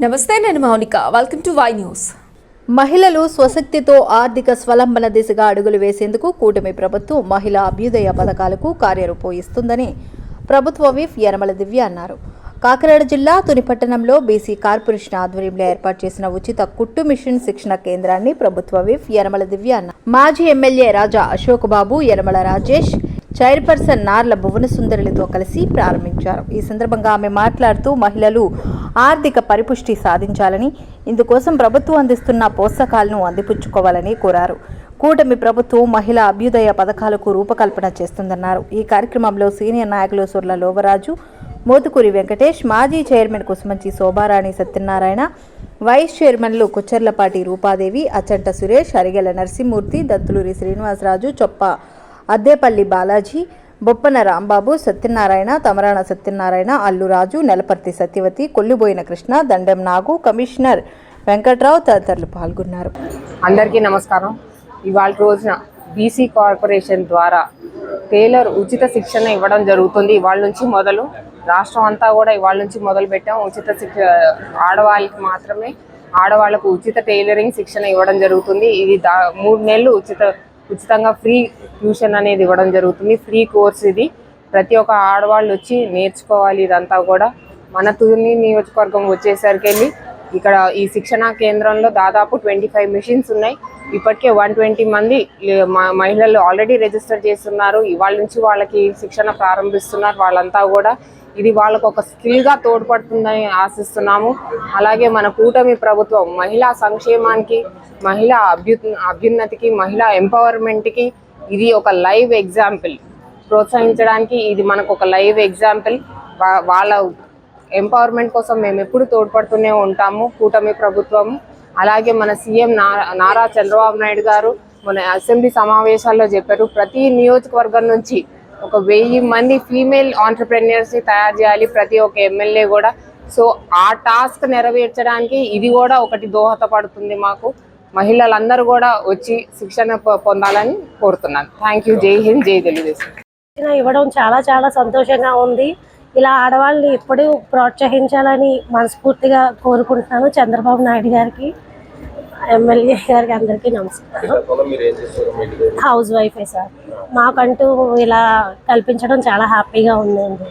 నమస్తే నేను Mounika. Welcome to Y News మహిళలు స్వశక్తితో ఆర్థిక స్వలంబన దిశగా అడుగులు వేసేందుకు కూటమి ప్రభుత్వం మహిళా అభ్యుదయ పథకాలకు కార్యరూపం ఇస్తుందని ప్రభుత్వ విఫ్ యనమల దివ్య అన్నారు. కాకినాడ జిల్లా తునిపట్టణంలో బీసీ కార్పొరేషన్ ఆధ్వర్యంలో ఏర్పాటు చేసిన ఉచిత కుట్టు మిషన్ శిక్షణ కేంద్రాన్ని ప్రభుత్వ విఫ్ యనమల దివ్య అన్నారు. మాజీ ఎమ్మెల్యే రాజా అశోక్ బాబు యనమల రాజేష్ చైర్పర్సన్ నార్ల భువనసుందరులతో కలిసి ప్రారంభించారు. ఈ సందర్భంగా ఆమె మాట్లాడుతూ మహిళలు ఆర్థిక పరిపుష్టి సాధించాలని ఇందుకోసం ప్రభుత్వం అందిస్తున్న పోషకాలను అందిపుచ్చుకోవాలని కోరారు. కూటమి ప్రభుత్వం మహిళా అభ్యుదయ పథకాలకు రూపకల్పన చేస్తుందన్నారు. ఈ కార్యక్రమంలో సీనియర్ నాయకులు సుర్ల లోవరాజు మోతుకూరి వెంకటేష్ మాజీ చైర్మన్ కుసుమంచి శోభారాణి సత్యనారాయణ వైస్ చైర్మన్లు కుచ్చర్లపాటి రూపాదేవి అచంట సురేష్ అరిగెల నరసింహమూర్తి దత్తులూరి శ్రీనివాసరాజు చొప్ప అద్దేపల్లి బాలాజీ బొప్పన రాంబాబు సత్యనారాయణ తమరాణ సత్యనారాయణ అల్లురాజు నెలపర్తి సత్యవతి కొల్లిబోయిన కృష్ణ దండెం నాగు కమిషనర్ వెంకట్రావు తదితరులు పాల్గొన్నారు. అందరికీ నమస్కారం. ఇవాళ రోజున బీసీ కార్పొరేషన్ ద్వారా టైలర్ ఉచిత శిక్షణ ఇవ్వడం జరుగుతుంది. ఇవాళ నుంచి మొదలు రాష్ట్రం అంతా కూడా ఇవాళ నుంచి మొదలు పెట్టాం. ఉచిత శిక్ష ఆడవాళ్ళకి మాత్రమే ఆడవాళ్ళకు ఉచిత టైలరింగ్ శిక్షణ ఇవ్వడం జరుగుతుంది. ఇది దా మూడు నెలలు ఉచిత ఉచితంగా ఫ్రీ ట్యూషన్ అనేది ఇవ్వడం జరుగుతుంది. ఫ్రీ కోర్స్ ఇది. ప్రతి ఒక్క ఆడవాళ్ళు వచ్చి నేర్చుకోవాలి ఇదంతా కూడా. మన తుని నియోజకవర్గం వచ్చేసరికి వెళ్ళి ఇక్కడ ఈ శిక్షణా కేంద్రంలో దాదాపు ట్వంటీ ఫైవ్ మిషన్స్ ఉన్నాయి. ఇప్పటికే వన్ ట్వంటీ మంది మహిళలు ఆల్రెడీ రిజిస్టర్ చేస్తున్నారు. ఇవాళ నుంచి వాళ్ళకి శిక్షణ ప్రారంభిస్తున్నారు. వాళ్ళంతా కూడా ఇది వాళ్ళకు ఒక స్కిల్గా తోడ్పడుతుందని ఆశిస్తున్నాము. అలాగే మన కూటమి ప్రభుత్వం మహిళా సంక్షేమానికి మహిళా అభ్యు అభ్యున్నతికి మహిళా ఎంపవర్మెంట్కి ఇది ఒక లైవ్ ఎగ్జాంపుల్. ప్రోత్సహించడానికి ఇది మనకు ఒక లైవ్ ఎగ్జాంపుల్. వాళ్ళ ఎంపవర్మెంట్ కోసం మేము ఎప్పుడు తోడ్పడుతూనే ఉంటాము కూటమి ప్రభుత్వం. అలాగే మన సీఎం నారా నారా చంద్రబాబు నాయుడు గారు మన అసెంబ్లీ సమావేశాల్లో చెప్పారు ప్రతి నియోజకవర్గం నుంచి ఒక వెయ్యి మంది ఫీమేల్ ఆంటర్ప్రెన్యూర్స్ని తయారు చేయాలి ప్రతి ఒక్క ఎమ్మెల్యే కూడా. సో ఆ టాస్క్ నెరవేర్చడానికి ఇది కూడా ఒకటి దోహదపడుతుంది మాకు. మహిళలందరూ కూడా వచ్చి శిక్షణ పొ- పొందాలని కోరుతున్నాను. థ్యాంక్ యూ జై హింద్ జై తెలుగుదేశం ఇవ్వడం చాలా చాలా సంతోషంగా ఉంది. ఇలా ఆడవాళ్ళని ఎప్పుడూ ప్రోత్సహించాలని మనస్ఫూర్తిగా కోరుకుంటున్నాను చంద్రబాబు నాయుడు గారికి. ఎమ్మెల్యే గారికి అందరికీ నమస్కారం. హౌస్ వైఫే సార్. మాకంటూ ఇలా కల్పించడం చాలా హ్యాపీగా ఉందండి.